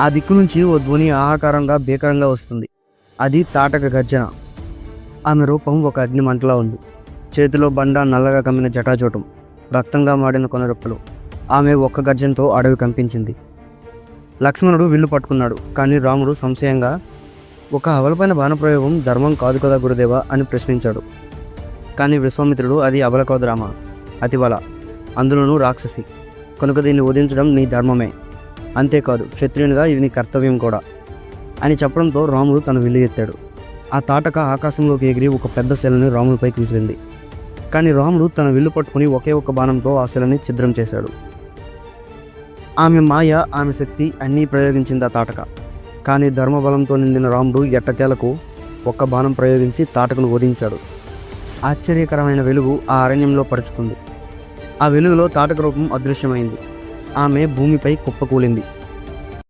ఆ దిక్కు నుంచి ఓ ధ్వని ఆహాకారంగా భీకరంగా వస్తుంది. అది తాటక గర్జన. ఆమె రూపం ఒక అగ్ని మంటలా ఉంది. చేతిలో బండ నల్లగా కమ్మిన జటాచోటం. రక్తంగా మాడిన కొనరెప్పలు ఆమె ఒక్క గర్జనతో అడవి కంపించింది. లక్ష్మణుడు విల్లు పట్టుకున్నాడు. కానీ రాముడు సంశయంగా ఒక అవలపైన బాణప్రయోగం ధర్మం కాదు కదా గురుదేవా? అని ప్రశ్నించాడు. కానీ విశ్వామిత్రుడు అది అవల కాదు రామ అతివల అందులోనూ రాక్షసి. కనుక దీన్ని వధించడం నీ ధర్మమే. అంతేకాదు క్షత్రియునిగా ఇది నీ కర్తవ్యం కూడా అని చెప్పడంతో రాముడు తన విల్లు ఎత్తాడు. ఆ తాటక ఆకాశంలోకి ఎగిరి ఒక పెద్ద శిలని రాముడిపైకి విసిరింది. కానీ రాముడు తన విల్లు పట్టుకుని ఒకే ఒక బాణంతో ఆ శిలని ఛిద్రం చేశాడు. ఆమె మాయ ఆమె శక్తి అన్నీ ప్రయోగించింది ఆ తాటక. కానీ ధర్మబలంతో నిండిన రాముడు ఎట్టకేలకు ఒక్క బాణం ప్రయోగించి తాటకను వధించాడు ఆశ్చర్యకరమైన వెలుగు ఆ అరణ్యంలో పరుచుకుంది. ఆ వెలుగులో తాటక రూపం అదృశ్యమైంది. ఆమె భూమిపై కుప్పకూలింది.